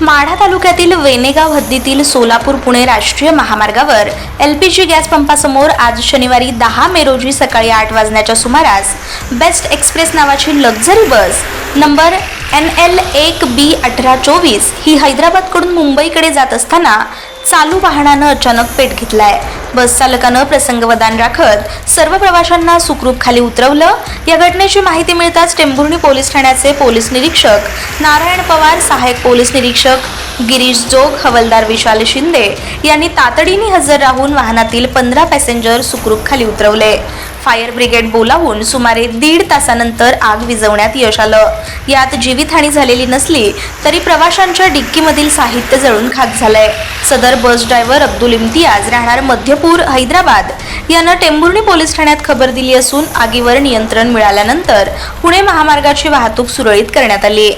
माढा तालुक्यातील वेनेगाव हद्दीतील सोलापूर पुणे राष्ट्रीय महामार्गावर एल पी जी गॅस पंपासमोर आज शनिवारी दहा मे रोजी सकाळी आठ वाजण्याच्या सुमारास बेस्ट एक्सप्रेस नावाची luxury bus number N L एक बी अठरा चोवीस ही हैदराबादकडून मुंबईकडे जात असताना चालू वाहनानं अचानक पेट घेतलाय. बस चालकानं प्रसंगवदान राखत सर्व प्रवाशांना सुखरूप खाली उतरवलं. या घटनेची माहिती मिळताच टेंभुर्णी पोलीस ठाण्याचे पोलीस निरीक्षक नारायण पवार सहाय्यक पोलीस निरीक्षक गिरीश जोग हवलदार विशाल शिंदे यांनी तातडीने हजर राहून वाहनातील पंधरा पॅसेंजर सुखरूप खाली उतरवले. फायर ब्रिगेड बोलावून सुमारे दीड तासानंतर आग विझवण्यात यश आलं. यात जीवितहानी झालेली नसली तरी प्रवाशांच्या डिक्कीमधील साहित्य जळून खाक झालंय. सदर बस ड्रायव्हर अब्दुल इम्तियाज राहणार मध्यपूर हैदराबाद. यानं टेंभुर्णी पोलीस ठाण्यात खबर दिली असून आगीवर नियंत्रण मिळाल्यानंतर पुणे महामार्गाची वाहतूक सुरळीत करण्यात आली.